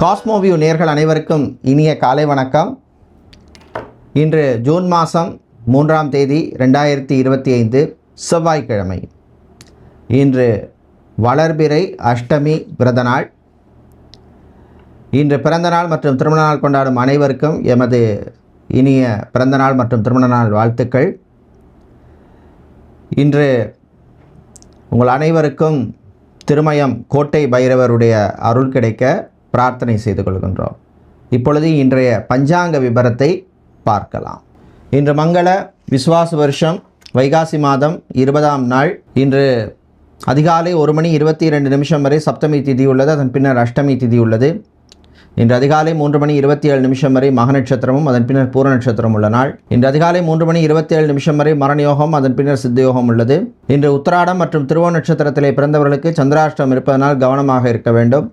Cosmoview நேர்கள் அனைவருக்கும் இனிய காலை வணக்கம். இன்று ஜூன் மாதம் மூன்றாம் தேதி ரெண்டாயிரத்தி இருபத்தி ஐந்து செவ்வாய்க்கிழமை. இன்று வளர்பிறை அஷ்டமி பிறந்த நாள். இன்று பிறந்த நாள் மற்றும் திருமண நாள் கொண்டாடும் அனைவருக்கும் எமது இனிய பிறந்த நாள் மற்றும் திருமண நாள் வாழ்த்துக்கள். இன்று உங்கள் அனைவருக்கும் திருமயம் கோட்டை பைரவருடைய அருள் கிடைக்க பிரார்த்தனை செய்து கொள்கின்றோம். இப்பொழுது இன்றைய பஞ்சாங்க விபரத்தை பார்க்கலாம். இன்று மங்கள விசுவாச வருஷம் வைகாசி மாதம் இருபதாம் நாள். இன்று அதிகாலை ஒரு மணி இருபத்தி இரண்டு நிமிஷம் வரை சப்தமி திதி உள்ளது அதன் பின்னர் அஷ்டமி திதி உள்ளது. இன்று அதிகாலை மூன்று மணி இருபத்தி ஏழு நிமிஷம் வரை மக நட்சத்திரமும் அதன் பின்னர் பூர நட்சத்திரம் உள்ள நாள். இன்று அதிகாலை மூன்று மணி இருபத்தி ஏழு நிமிஷம் வரை மரணயோகம் அதன் பின்னர் சித்தயோகம் உள்ளது. இன்று உத்திராடம் மற்றும் திருவோண நட்சத்திரத்திலே பிறந்தவர்களுக்கு சந்திராஷ்டம் இருப்பதனால் கவனமாக இருக்க வேண்டும்.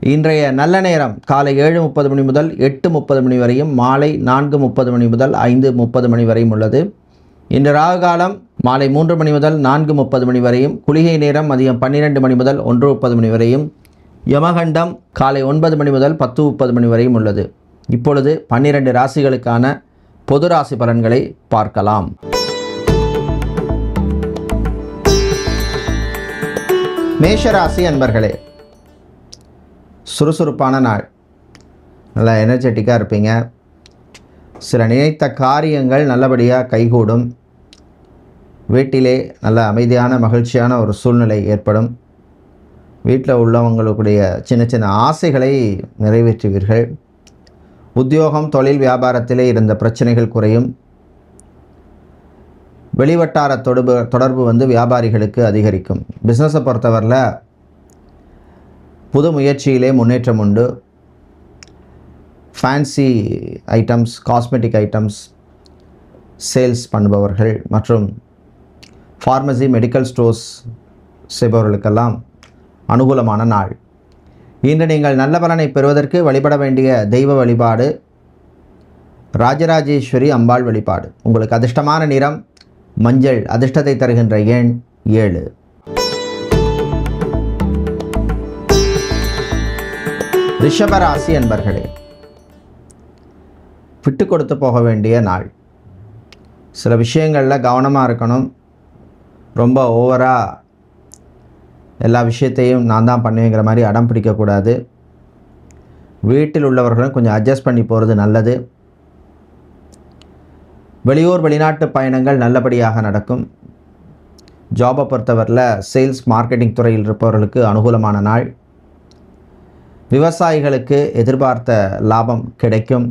இன்றைய நல்ல நேரம் காலை ஏழு முப்பது மணி முதல் எட்டு முப்பது மணி வரையும் மாலை நான்கு முப்பது மணி முதல் ஐந்து முப்பது மணி வரையும் உள்ளது. இன்று ராகு காலம் மாலை மூன்று மணி முதல் நான்கு முப்பது மணி வரையும் குளிகை நேரம் மதியம் பன்னிரெண்டு மணி முதல் ஒன்று முப்பது மணி வரையும் யமகண்டம் காலை ஒன்பது மணி முதல் பத்து முப்பது மணி வரையும் உள்ளது. இப்பொழுது பன்னிரண்டு ராசிகளுக்கான பொது ராசி பலன்களை பார்க்கலாம். மேஷராசி அன்பர்களே சுறுசுறுப்பான நாள். நல்லா எனர்ஜெட்டிக்காக இருப்பீங்க. சில நினைத்த காரியங்கள் நல்லபடியாக கைகூடும். வீட்டிலே நல்ல அமைதியான மகிழ்ச்சியான ஒரு சூழ்நிலை ஏற்படும். வீட்டில் உள்ளவங்களுடைய சின்ன சின்ன ஆசைகளை நிறைவேற்றுவீர்கள். உத்தியோகம் தொழில் வியாபாரத்திலே இருந்த பிரச்சனைகள் குறையும். வெளிவட்டார தொடர்பு தொடர்பு வந்து வியாபாரிகளுக்கு அதிகரிக்கும். பிஸ்னஸை பொறுத்தவரையில் புது முயற்சியிலே முன்னேற்றம் உண்டு. Fancy items cosmetic items sales பண்ணுபவர்கள் மற்றும் ஃபார்மசி மெடிக்கல் ஸ்டோர்ஸ் செய்பவர்களுக்கெல்லாம் அனுகூலமான நாள். இன்று நீங்கள் நல்ல பலனை பெறுவதற்கு வழிபட வேண்டிய தெய்வ வழிபாடு ராஜராஜேஸ்வரி அம்பாள் வழிபாடு. உங்களுக்கு அதிர்ஷ்டமான நிறம் மஞ்சள் அதிர்ஷ்டத்தை தருகின்ற எண் ஏழு. ரிஷபராசி என்பர்களே விட்டு கொடுத்து போக வேண்டிய நாள். சில விஷயங்களில் கவனமாக இருக்கணும். ரொம்ப ஓவராக எல்லா விஷயத்தையும் நான் தான் பண்ணுவேங்கிற மாதிரி அடம் பிடிக்கக்கூடாது வீட்டில் உள்ளவர்களும் கொஞ்சம் அட்ஜஸ்ட் பண்ணி போகிறது நல்லது. வெளியூர் வெளிநாட்டு பயணங்கள் நல்லபடியாக நடக்கும். ஜாபை பொறுத்தவரையில் சேல்ஸ் மார்க்கெட்டிங் துறையில் இருப்பவர்களுக்கு அனுகூலமான நாள். விவசாயிகளுக்கு எதிர்பார்த்த லாபம் கிடைக்கும்.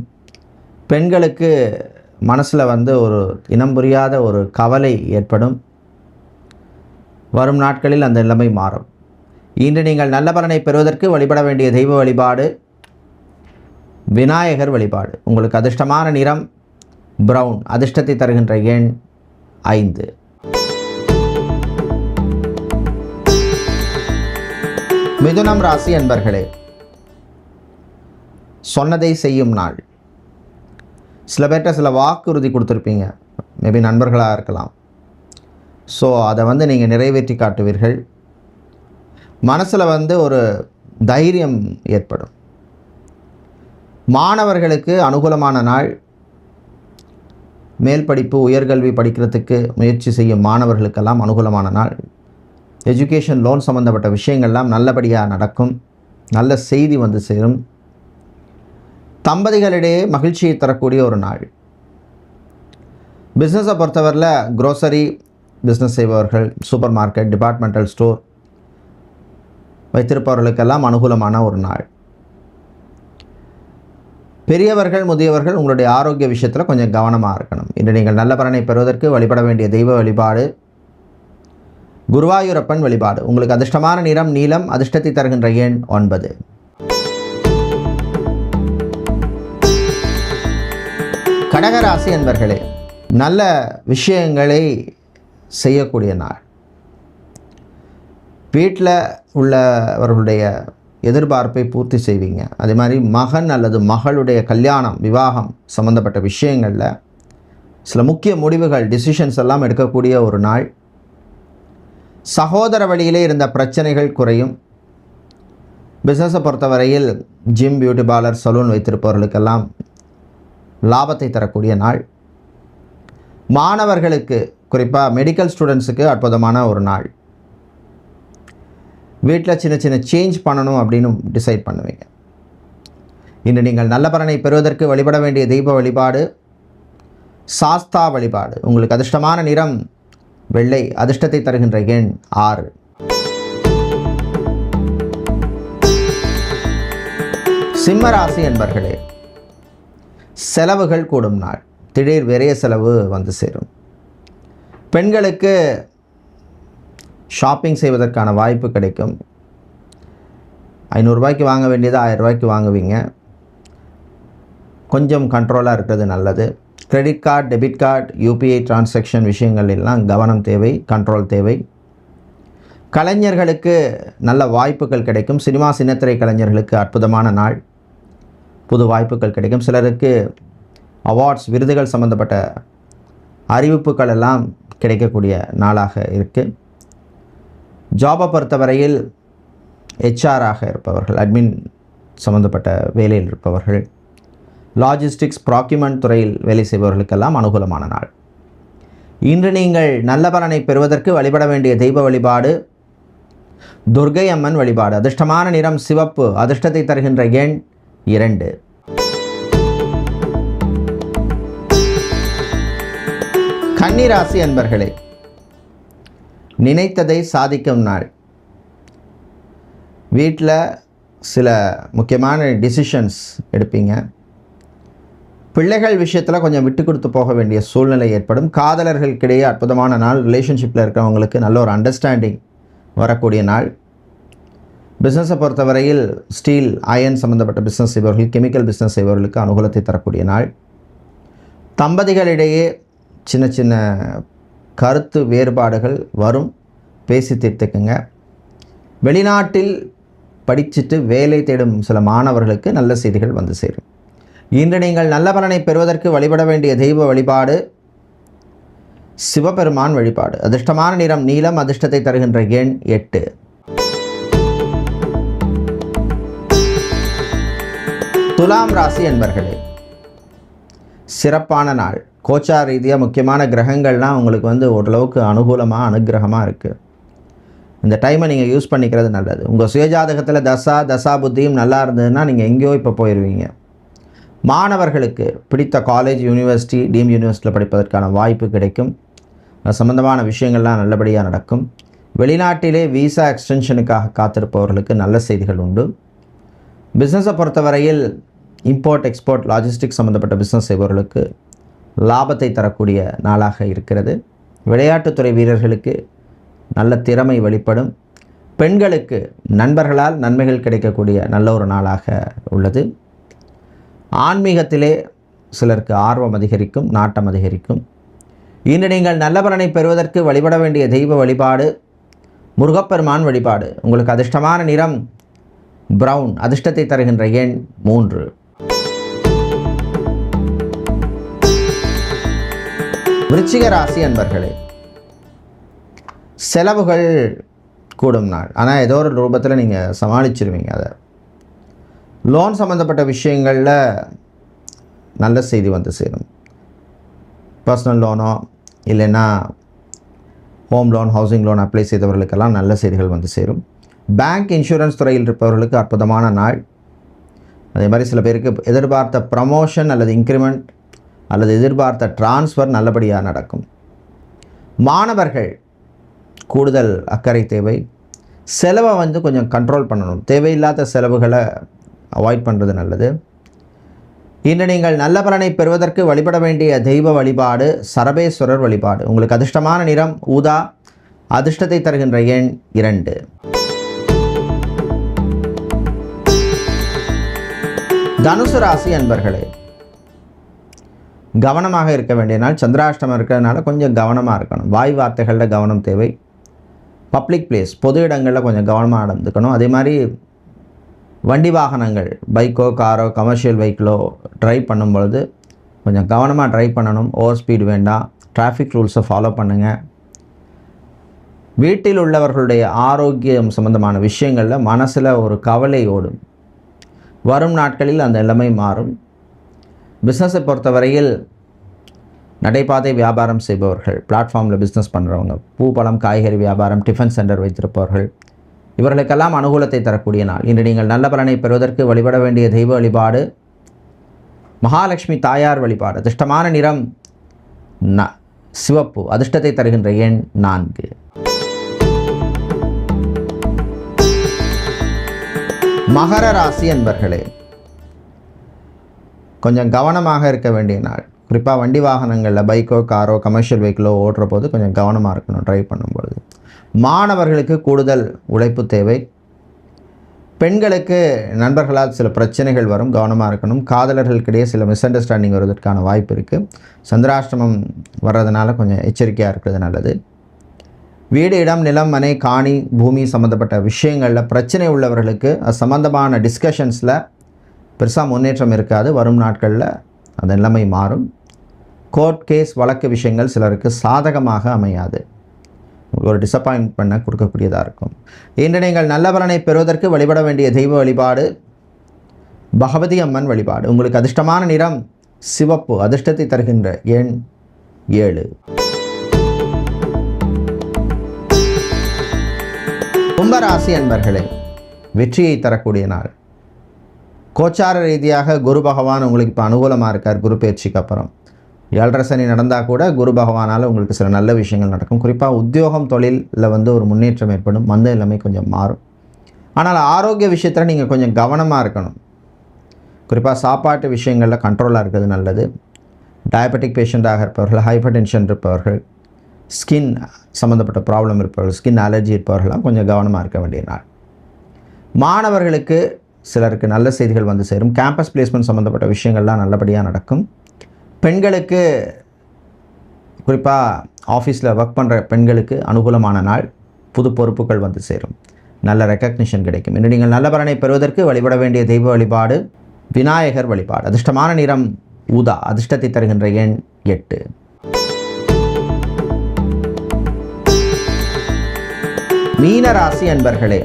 பெண்களுக்கு மனசில் வந்து ஒரு இனம் புரியாத ஒரு கவலை ஏற்படும். வரும் நாட்களில் அந்த நிலைமை மாறும். இன்று நீங்கள் நல்ல பலனை பெறுவதற்கு வழிபட வேண்டிய தெய்வ வழிபாடு விநாயகர் வழிபாடு. உங்களுக்கு அதிர்ஷ்டமான நிறம் ப்ரௌன் அதிர்ஷ்டத்தை தருகின்ற எண் ஐந்து. மிதுனம் ராசி என்பர்களே சொன்னதை செய்யும் நாள். சில பேர்கிட்ட சில வாக்குறுதி கொடுத்துருப்பீங்க. மேபி நண்பர்களாக இருக்கலாம். ஸோ அதை வந்து நீங்கள் நிறைவேற்றி காட்டுவீர்கள். மனசில் வந்து ஒரு தைரியம் ஏற்படும். மாணவர்களுக்கு அனுகூலமான நாள். மேல் படிப்பு உயர்கல்வி படிக்கிறதுக்கு முயற்சி செய்யும் மாணவர்களுக்கெல்லாம் அனுகூலமான நாள். எஜுகேஷன் லோன் சம்மந்தப்பட்ட விஷயங்கள்லாம் நல்லபடியாக நடக்கும். நல்ல செய்தி வந்து சேரும். தம்பதிகளிடையே மகிழ்ச்சியை தரக்கூடிய ஒரு நாள். பிஸ்னஸை பொறுத்தவரையில் க்ரோசரி பிஸ்னஸ் செய்பவர்கள் சூப்பர் மார்க்கெட் டிபார்ட்மெண்டல் ஸ்டோர் வைத்திருப்பவர்களுக்கெல்லாம் அனுகூலமான ஒரு நாள். பெரியவர்கள் முதியவர்கள் உங்களுடைய ஆரோக்கிய விஷயத்தில் கொஞ்சம் கவனமாக இருக்கணும். இன்று நீங்கள் நல்ல பலனை பெறுவதற்கு வழிபட வேண்டிய தெய்வ வழிபாடு குருவாயூரப்பன் வழிபாடு. உங்களுக்கு அதிர்ஷ்டமான நிறம் நீளம் அதிர்ஷ்டத்தை தருகின்ற எண் ஒன்பது. கடகராசி என்பர்களே நல்ல விஷயங்களை செய்யக்கூடிய நாள். வீட்டில் உள்ளவர்களுடைய எதிர்பார்ப்பை பூர்த்தி செய்வீங்க. அதே மாதிரி மகன் அல்லது மகளுடைய கல்யாணம் விவாகம் சம்மந்தப்பட்ட விஷயங்களில் சில முக்கிய முடிவுகள் டிசிஷன்ஸ் எல்லாம் எடுக்கக்கூடிய ஒரு நாள். சகோதர வழியிலே இருந்த பிரச்சனைகள் குறையும். பிஸ்னஸை பொறுத்தவரையில் ஜிம் பியூட்டி பார்லர் சலூன் வைத்திருப்பவர்களுக்கெல்லாம் லாபத்தை தரக்கூடிய நாள். மாணவர்களுக்கு குறிப்பாக மெடிக்கல் ஸ்டூடெண்ட்ஸுக்கு அற்புதமான ஒரு நாள். வீட்டில் சின்ன சின்ன சேஞ்ச் பண்ணணும் அப்படின்னு டிசைட் பண்ணுவீங்க. இன்று நீங்கள் நல்ல பலனை பெறுவதற்கு வழிபட வேண்டிய தெய்வ வழிபாடு சாஸ்தா வழிபாடு. உங்களுக்கு அதிர்ஷ்டமான நிறம் வெள்ளை அதிர்ஷ்டத்தை தருகின்ற எண் ஆறு. சிம்மராசி என்பர்களே செலவுகள் கூடும் நாள். திடீர் விரைய செலவு வந்து சேரும். பெண்களுக்கு ஷாப்பிங் செய்வதற்கான வாய்ப்பு கிடைக்கும். ஐநூறுரூபாய்க்கு வாங்க வேண்டியது ஆயிரம் ரூபாய்க்கு வாங்குவீங்க. கொஞ்சம் கண்ட்ரோலாக இருக்கிறது நல்லது. Credit card debit card UPI transaction விஷயங்கள் எல்லாம் கவனம் தேவை கண்ட்ரோல் தேவை. கலைஞர்களுக்கு நல்ல வாய்ப்புகள் கிடைக்கும். சினிமா சின்னத்திரை கலைஞர்களுக்கு அற்புதமான நாள். புது வாய்ப்புகள் கிடைக்கும். சிலருக்கு அவார்ட்ஸ் விருதுகள் சம்மந்தப்பட்ட அறிவிப்புகள் எல்லாம் கிடைக்கக்கூடிய நாளாக இருக்குது ஜாபை பொறுத்தவரையில் ஹெச்ஆராக இருப்பவர்கள் அட்மின் சம்மந்தப்பட்ட வேலையில் இருப்பவர்கள் லாஜிஸ்டிக்ஸ் ப்ராக்யூமெண்ட் துறையில் வேலை செய்பவர்களுக்கெல்லாம் அனுகூலமான நாள். இன்று நீங்கள் நல்ல பலனை பெறுவதற்கு வழிபட வேண்டிய தெய்வ வழிபாடு துர்கை அம்மன் வழிபாடு. அதிர்ஷ்டமான நிறம் சிவப்பு அதிர்ஷ்டத்தை தருகின்ற எண் இரண்டு. கன்னிராசி அன்பர்களே நினைத்ததை சாதிக்கும் நாள். வீட்டில் சில முக்கியமான டிசிஷன்ஸ் எடுப்பீங்க. பிள்ளைகள் விஷயத்தில் கொஞ்சம் விட்டு கொடுத்து போக வேண்டிய சூழ்நிலை ஏற்படும். காதலர்களுக்கிடையே அற்புதமான நாள். ரிலேஷன்ஷிப்பில் இருக்கிறவங்களுக்கு நல்ல ஒரு அண்டர்ஸ்டாண்டிங் வரக்கூடிய நாள். பிஸ்னஸை பொறுத்தவரையில் ஸ்டீல் அயன் சம்மந்தப்பட்ட பிஸ்னஸ் செய்பவர்கள் கெமிக்கல் பிஸ்னஸ் செய்பவர்களுக்கு அனுகூலத்தை தரக்கூடிய நாள். தம்பதிகளிடையே சின்ன சின்ன கருத்து வேறுபாடுகள் வரும். பேசி தீர்த்துக்குங்க. வெளிநாட்டில் படிச்சுட்டு வேலை தேடும் சில மாணவர்களுக்கு நல்ல செய்திகள் வந்து சேரும். இன்று நீங்கள் நல்ல பலனை பெறுவதற்கு வழிபட வேண்டிய தெய்வ வழிபாடு சிவபெருமான் வழிபாடு. அதிர்ஷ்டமான நிறம் நீளம் அதிர்ஷ்டத்தை தருகின்ற எண் எட்டு. துலாம் ராசி என்பர்களே சிறப்பான நாள். கோச்சா ரீதியாக முக்கியமான கிரகங்கள்லாம் உங்களுக்கு வந்து ஓரளவுக்கு அனுகூலமாக அனுகிரகமாக இருக்குது இந்த டைமை நீங்கள் யூஸ் பண்ணிக்கிறது நல்லது. உங்கள் சுயஜாதகத்தில் தசா தசா புத்தியும் நல்லா இருந்ததுன்னா நீங்கள் எங்கேயோ இப்போ போயிடுவீங்க மாணவர்களுக்கு பிடித்த காலேஜ் யூனிவர்சிட்டி டீம் யூனிவர்சிட்டியில் படிப்பதற்கான வாய்ப்பு கிடைக்கும். அது சம்பந்தமான விஷயங்கள்லாம் நல்லபடியாக நடக்கும். வெளிநாட்டிலே விசா எக்ஸ்டென்ஷனுக்காக காத்திருப்பவர்களுக்கு நல்ல செய்திகள் உண்டு. பிஸ்னஸை பொறுத்தவரையில் இம்போர்ட் எக்ஸ்போர்ட் லாஜிஸ்டிக்ஸ் சம்மந்தப்பட்ட பிஸ்னஸ் செய்பவர்களுக்கு லாபத்தை தரக்கூடிய நாளாக இருக்கிறது. விளையாட்டுத்துறை வீரர்களுக்கு நல்ல திறமை வெளிப்படும். பெண்களுக்கு நண்பர்களால் நன்மைகள் கிடைக்கக்கூடிய நல்ல ஒரு நாளாக உள்ளது. ஆன்மீகத்திலே சிலருக்கு ஆர்வம் அதிகரிக்கும் நாட்டம் அதிகரிக்கும். இன்று நீங்கள் நல்ல பலனை பெறுவதற்கு வழிபட வேண்டிய தெய்வ வழிபாடு முருகப்பெருமான் வழிபாடு உங்களுக்கு அதிர்ஷ்டமான நிறம் பிரவுன் அதிர்ஷ்டத்தை தருகின்ற எண் மூன்று. விருச்சிக ராசி அன்பர்களே செலவுகள் கூடும் நாள். ஆனால் ஏதோ ஒரு ரூபத்தில் நீங்கள் சமாளிச்சிருவீங்க அதை. லோன் சம்மந்தப்பட்ட விஷயங்களில் நல்ல செய்தி வந்து சேரும். பர்சனல் லோனோ இல்லைன்னா home loan housing loan apply செய்தவர்களுக்கெல்லாம் நல்ல செய்திகள் வந்து சேரும். பேங்க் இன்சூரன்ஸ் துறையில் இருப்பவர்களுக்கு அற்புதமான நாள். அதே மாதிரி சில பேருக்கு எதிர்பார்த்த ப்ரமோஷன் அல்லது இன்க்ரிமெண்ட் அல்லது எதிர்பார்த்த டிரான்ஸ்ஃபர் நல்லபடியாக நடக்கும். மாணவர்கள் கூடுதல் அக்கறை தேவை. செலவை வந்து கொஞ்சம் கண்ட்ரோல் பண்ணணும். தேவையில்லாத செலவுகளை அவாய்ட் பண்ணுறது நல்லது. இன்று நீங்கள் நல்ல பலனை பெறுவதற்கு வழிபட வேண்டிய தெய்வ வழிபாடு சரபேஸ்வரர் வழிபாடு. உங்களுக்கு அதிர்ஷ்டமான நிறம் ஊதா அதிர்ஷ்டத்தை தருகின்ற எண் இரண்டு. தனுசு ராசி அன்பர்களே கவனமாக இருக்க வேண்டிய நாள் சந்திராஷ்டமம் இருக்கிறதுனால கொஞ்சம் கவனமாக இருக்கணும். வாய் வார்த்தைகளில் கவனம் தேவை. பப்ளிக் பிளேஸ் பொது இடங்களில் கொஞ்சம் கவனமாக நடந்துக்கணும். அதே மாதிரி வண்டி வாகனங்கள் பைக்கோ காரோ கமர்ஷியல் வெஹிக்கிளோ ட்ரைவ் பண்ணும் பொழுது கொஞ்சம் கவனமாக ட்ரைவ் பண்ணணும். ஓவர் ஸ்பீடு வேண்டாம். டிராஃபிக் ரூல்ஸை ஃபாலோ பண்ணுங்கள் வீட்டில் உள்ளவர்களுடைய ஆரோக்கியம் சம்பந்தமான விஷயங்களில் மனசில் ஒரு கவலை ஓடும். வரும் நாட்களில் அந்த நிலைமை மாறும். பிஸ்னஸை பொறுத்தவரையில் நடைபாதை வியாபாரம் செய்பவர்கள் பிளாட்ஃபார்மில் பிஸ்னஸ் பண்ணுறவங்க பூ பழம் காய்கறி வியாபாரம் டிஃபன் சென்டர் வைத்திருப்பவர்கள் இவர்களுக்கெல்லாம் அனுகூலத்தை தரக்கூடிய நாள். இன்று நீங்கள் நல்ல பலனை பெறுவதற்கு வழிபட வேண்டிய தெய்வ வழிபாடு மகாலட்சுமி தாயார் வழிபாடு அதிர்ஷ்டமான நிறம் ந சிவப்பு அதிர்ஷ்டத்தை தருகின்ற எண் நான்கு. மகர ராசி என்பர்களே கொஞ்சம் கவனமாக இருக்க வேண்டிய நாள். குறிப்பாக வண்டி வாகனங்களில் பைக்கோ காரோ கமர்ஷியல் வெஹிக்கிளோ ஓட்டுற போது கொஞ்சம் கவனமாக இருக்கணும் ட்ரைவ் பண்ணும்பொழுது. மாணவர்களுக்கு கூடுதல் உழைப்பு தேவை. பெண்களுக்கு நண்பர்களால் சில பிரச்சனைகள் வரும் கவனமாக இருக்கணும். காதலர்களுக்கிடையே சில மிஸ் அண்டர்ஸ்டாண்டிங் வருவதற்கான வாய்ப்பு இருக்குது சந்திராஷ்டமம் வர்றதுனால கொஞ்சம் எச்சரிக்கையாக இருக்கிறது நல்லது. வீடு இடம் நிலம் மனை காணி பூமி சம்மந்தப்பட்ட விஷயங்களில் பிரச்சனை உள்ளவர்களுக்கு அது சம்மந்தமான டிஸ்கஷன்ஸில் பெருசாக முன்னேற்றம் இருக்காது. வரும் நாட்களில் அந்த நிலைமை மாறும். கோர்ட் கேஸ் வழக்கு விஷயங்கள் சிலருக்கு சாதகமாக அமையாது. ஒரு டிசப்பாயின்ட்மெண்ட்டை கொடுக்கக்கூடியதாக இருக்கும். இன்று நீங்கள் நல்ல பலனை பெறுவதற்கு வழிபட வேண்டிய தெய்வ வழிபாடு பகவதி அம்மன் வழிபாடு. உங்களுக்கு அதிர்ஷ்டமான நிறம் சிவப்பு அதிர்ஷ்டத்தை தருகின்ற எண் ஏழு. கும்பராசி அன்பர்களே வெற்றியை தரக்கூடிய நாள். கோச்சார ரீதியாக குரு பகவான் உங்களுக்கு இப்போ அனுகூலமாக இருக்கார் குரு பயிற்சிக்கு அப்புறம். ஏழரை சனி நடந்தால் கூட குரு பகவானால் உங்களுக்கு சில நல்ல விஷயங்கள் நடக்கும். குறிப்பாக உத்தியோகம் தொழிலில் வந்து ஒரு முன்னேற்றம் ஏற்படும் மந்த எல்லாமே கொஞ்சம் மாறும். ஆனால் ஆரோக்கிய விஷயத்தில் நீங்கள் கொஞ்சம் கவனமாக இருக்கணும். குறிப்பாக சாப்பாட்டு விஷயங்களில் கண்ட்ரோலாக இருக்கிறது நல்லது. டயபெட்டிக் பேஷண்ட்டாக இருப்பவர்கள் ஹைப்பர் டென்ஷன் இருப்பவர்கள் ஸ்கின் சம்மந்தப்பட்ட ப்ராப்ளம் இருப்பவர்கள் ஸ்கின் அலர்ஜி இருப்பவர்கள்லாம் கொஞ்சம் கவனமாக இருக்க வேண்டிய நாள். மாணவர்களுக்கு சிலருக்கு நல்ல செய்திகள் வந்து சேரும். கேம்பஸ் பிளேஸ்மெண்ட் சம்மந்தப்பட்ட விஷயங்கள்லாம் நல்லபடியாக நடக்கும். பெண்களுக்கு குறிப்பாக ஆஃபீஸில் ஒர்க் பண்ணுற பெண்களுக்கு அனுகூலமான நாள். புது பொறுப்புகள் வந்து சேரும். நல்ல ரெக்கக்னிஷன் கிடைக்கும். இன்று நீங்கள் நல்ல பலனை பெறுவதற்கு வழிபட வேண்டிய தெய்வ வழிபாடு விநாயகர் வழிபாடு. அதிர்ஷ்டமான நிறம் ஊதா அதிர்ஷ்டத்தை தருகின்ற எண் எட்டு. மீனராசி அன்பர்களே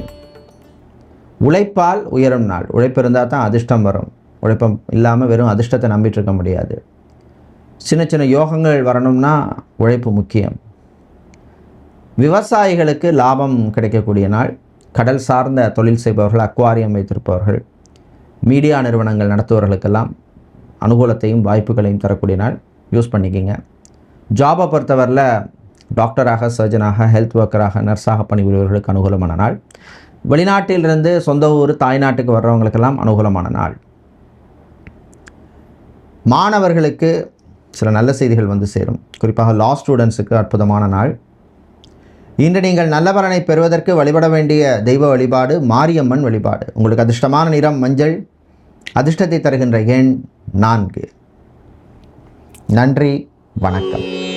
உழைப்பால் உயரும் நாள். உழைப்பு இருந்தால் தான் அதிர்ஷ்டம் வரும். உழைப்பம் இல்லாமல் வெறும் அதிர்ஷ்டத்தை நம்பிட்டு இருக்க முடியாது. சின்ன சின்ன யோகங்கள் வரணும்னா உழைப்பு முக்கியம். விவசாயிகளுக்கு லாபம் கிடைக்கக்கூடிய நாள். கடல் சார்ந்த தொழில் செய்பவர்கள் அக்வாரியம் வைத்திருப்பவர்கள் மீடியா நிறுவனங்கள் நடத்துபவர்களுக்கெல்லாம் அனுகூலத்தையும் வாய்ப்புகளையும் தரக்கூடிய நாள். யூஸ் பண்ணிக்கிங்க. ஜாபை பொறுத்தவரையில் டாக்டராக சர்ஜனாக ஹெல்த் ஒர்க்கராக நர்ஸாக பணிபுரிவர்களுக்கு அனுகூலமான நாள். வெளிநாட்டிலிருந்து சொந்த ஊர் தாய்நாட்டுக்கு வர்றவங்களுக்கெல்லாம் அனுகூலமான நாள். மாணவர்களுக்கு சில நல்ல செய்திகள் வந்து சேரும். குறிப்பாக லா ஸ்டூடெண்ட்ஸுக்கு அற்புதமான நாள். இன்று நீங்கள் நல்ல பலனை பெறுவதற்கு வழிபட வேண்டிய தெய்வ வழிபாடு மாரியம்மன் வழிபாடு. உங்களுக்கு அதிர்ஷ்டமான நிறம் மஞ்சள் அதிர்ஷ்டத்தை தருகின்ற எண் நான்கு. நன்றி வணக்கம்.